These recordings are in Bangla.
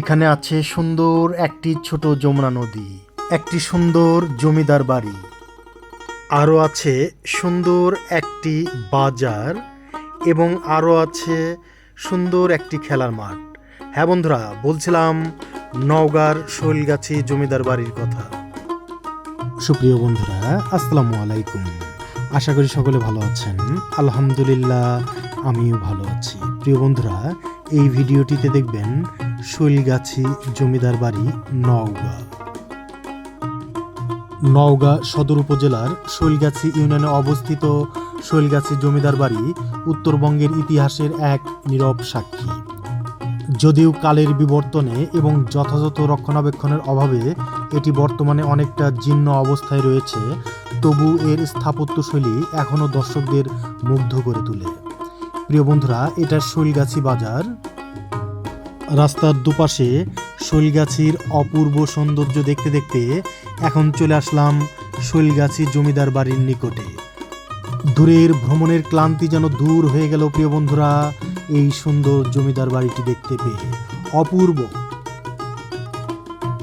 এখানে আছে সুন্দর একটি ছোট যমুনা নদী, একটি সুন্দর জমিদার বাড়ি। আরও আছে সুন্দর একটি বাজার এবং আরও আছে সুন্দর একটি খেলার মাঠ। হ্যাঁ বন্ধুরা, বলছিলাম নওগাঁর শৈলগাছি জমিদার বাড়ির কথা। সুপ্রিয় বন্ধুরা, আসসালামু আলাইকুম। আশা করি সকলে ভালো আছেন। আলহামদুলিল্লাহ, আমিও ভালো আছি। প্রিয় বন্ধুরা, এই ভিডিওটিতে দেখবেন শৈলগাছি জমিদার বাড়ি, নওগাঁ। নওগাঁ সদর উপজেলার শৈলগাছি ইউনিয়নে অবস্থিত শৈলগাছি জমিদার বাড়ি উত্তরবঙ্গের ইতিহাসের এক নীরব সাক্ষী। যদিও কালের বিবর্তনে এবং যথাযথ রক্ষণাবেক্ষণের অভাবে এটি বর্তমানে অনেকটা জীর্ণ অবস্থায় রয়েছে, তবু এর স্থাপত্যশৈলী এখনও দর্শকদের মুগ্ধ করে তোলে। প্রিয় বন্ধুরা, এটা শৈলগাছি বাজার। রাস্তার দুপাশে শৈলগাছির অপূর্ব সৌন্দর্য দেখতে দেখতে এখন চলে আসলাম শৈলগাছি জমিদার বাড়ির নিকটে। দূরের ভ্রমণের ক্লান্তি যেন দূর হয়ে গেল প্রিয় বন্ধুরা, এই সুন্দর জমিদার বাড়িটি দেখতে পেয়ে। অপূর্ব।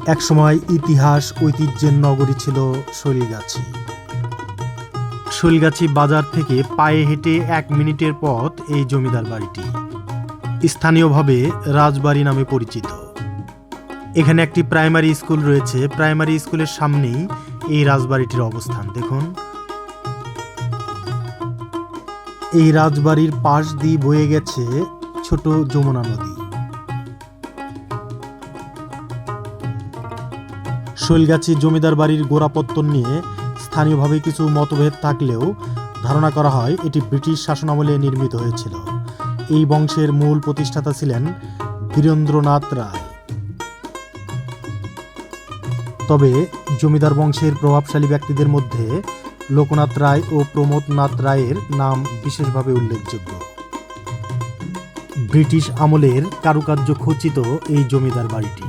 একসময় ইতিহাস ঐতিহ্যের নগরী ছিল শৈলগাছি। শৈলগাছি বাজার থেকে পায়ে হেঁটে এক মিনিটের পথ এই জমিদার বাড়িটি। স্থানীয়ভাবে রাজবাড়ি নামে পরিচিত। এখানে একটি প্রাইমারি স্কুল রয়েছে। প্রাইমারি স্কুলের সামনেই এই রাজবাড়িটির অবস্থান। দেখুন। এই রাজবাড়ির পাশ দিয়ে বয়ে গেছে ছোট যমুনা নদী। শৈলগাছি জমিদার বাড়ির গোড়াপত্তন নিয়ে স্থানীয়ভাবে কিছু মতভেদ থাকলেও ধারণা করা হয় এটি ব্রিটিশ শাসনামলে নির্মিত হয়েছিল। এই বংশের মূল প্রতিষ্ঠাতা ছিলেন বীরেন্দ্রনাথ রায়। তবে জমিদার বংশের প্রভাবশালী ব্যক্তিদের মধ্যে লোকনাথ রায় ও প্রমোদনাথ রায়ের নাম বিশেষভাবে উল্লেখযোগ্য। ব্রিটিশ আমলের কারুকার্য খচিত এই জমিদার বাড়িটি।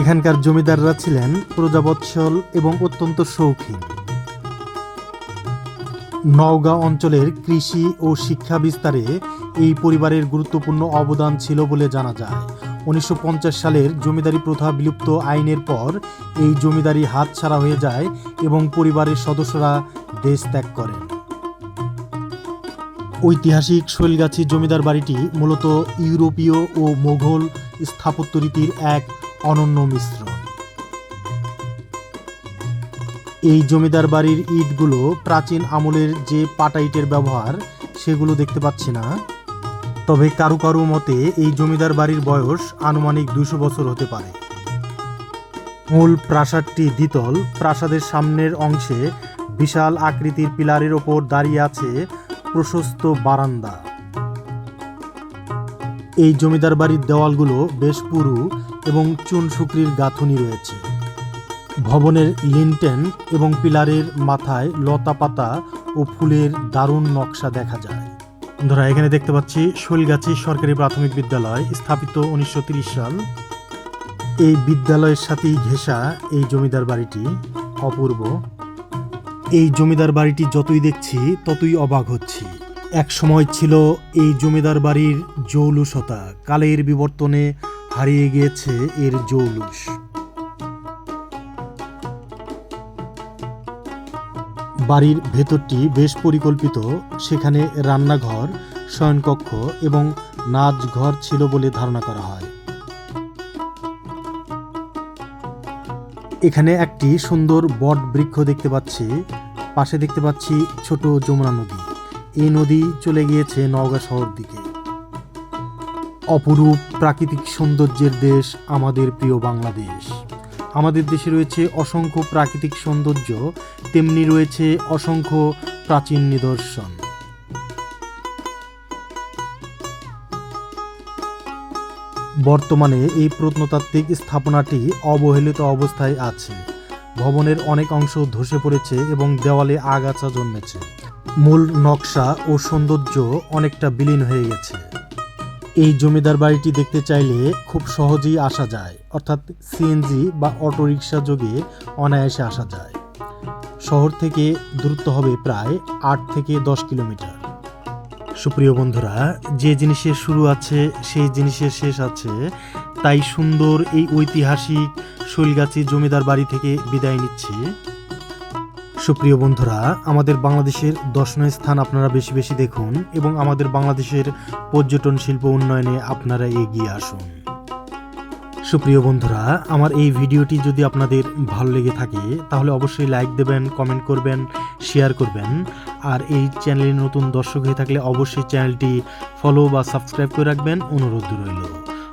এখানকার জমিদাররা ছিলেন প্রজাবৎসল এবং অত্যন্ত শৌখিন। নওগাঁ অঞ্চলের কৃষি ও শিক্ষা বিস্তারে এই পরিবারের গুরুত্বপূর্ণ অবদান ছিল বলে জানা যায়। উনিশশো পঞ্চাশ সালের জমিদারি প্রথা বিলুপ্ত আইনের পর এই জমিদারি হাতছাড়া হয়ে যায় এবং পরিবারের সদস্যরা দেশ ত্যাগ করেন। ঐতিহাসিক শৈলগাছি জমিদার বাড়িটি মূলত ইউরোপীয় ও মোঘল স্থাপত্য রীতির এক অনন্য মিশ্রণ। এই জমিদার বাড়ির ইটগুলো প্রাচীন আমলের যে পাটা ইটের ব্যবহার, সেগুলো দেখতে পাচ্ছি না। তবে কারু কারু মতে এই জমিদার বাড়ির বয়স আনুমানিক দুশো বছর হতে পারে। মূল প্রাসাদটি দ্বিতল। প্রাসাদের সামনের অংশে বিশাল আকৃতির পিলারের ওপর দাঁড়িয়ে আছে প্রশস্ত বারান্দা। এই জমিদার বাড়ির দেওয়ালগুলো বেশ পুরু এবং চুন শুকরির গাঁথুনি রয়েছে। ভবনের লিনটেন এবং পিলারের মাথায় লতা পাতা ও ফুলের দারুণ নকশা দেখা যায়। ধরা এখানে দেখতে পাচ্ছি শৈলগাছি সরকারি প্রাথমিক বিদ্যালয় স্থাপিত উনিশশো সাল। এই বিদ্যালয়ের সাথেই ঘেঁষা এই জমিদার বাড়িটি অপূর্ব। এই জমিদার বাড়িটি যতই দেখছি, ততই অবাক হচ্ছি। এক সময় ছিল এই জমিদার বাড়ির জৌলুসতা। কালের বিবর্তনে হারিয়ে গিয়েছে এর জৌলুস। বাড়ির ভেতরটি বেশ পরিকল্পিত। সেখানে রান্নাঘর, শয়নকক্ষ এবং নাচ ঘর ছিল বলে ধারণা করা হয়। এখানে একটি সুন্দর বট বৃক্ষ দেখতে পাচ্ছি। পাশে দেখতে পাচ্ছি ছোট যমুনা নদী। এই নদী চলে গিয়েছে নওগাঁ শহর দিকে। অপরূপ প্রাকৃতিক সৌন্দর্যের দেশ আমাদের প্রিয় বাংলাদেশ। আমাদের দেশে রয়েছে অসংখ্য প্রাকৃতিক সৌন্দর্য, তেমনি রয়েছে অসংখ্য প্রাচীন নিদর্শন। বর্তমানে এই প্রত্নতাত্ত্বিক স্থাপনাটি অবহেলিত অবস্থায় আছে। ভবনের অনেক অংশ ধসে পড়েছে এবং দেওয়ালে আগাছা জন্মেছে। মূল নকশা ও সৌন্দর্য অনেকটা বিলীন হয়ে গেছে। এই জমিদার বাড়িটি দেখতে চাইলে খুব সহজেই আসা যায়। অর্থাৎ সিএনজি বা অটোরিকশা যোগে অনায়াসে আসা যায়। শহর থেকে দূরত্ব হবে প্রায় আট থেকে দশ কিলোমিটার। সুপ্রিয় বন্ধুরা, যে জিনিসের শুরু আছে, সেই জিনিসের শেষ আছে। তাই সুন্দর এই ঐতিহাসিক শৈলগাছি জমিদার বাড়ি থেকে বিদায় নিচ্ছি। সুপ্রিয় বন্ধুরা, আমাদের বাংলাদেশের দর্শনীয় স্থান আপনারা বেশি বেশি দেখুন এবং আমাদের বাংলাদেশের পর্যটন শিল্প উন্নয়নে আপনারা এগিয়ে আসুন। সুপ্রিয় বন্ধুরা, আমার এই ভিডিওটি যদি আপনাদের ভালো লেগে থাকে, তাহলে অবশ্যই লাইক দেবেন, কমেন্ট করবেন, শেয়ার করবেন। আর এই চ্যানেলে নতুন দর্শক হয়ে থাকলে অবশ্যই চ্যানেলটি ফলো বা সাবস্ক্রাইব করে রাখবেন। অনুরোধ রইল।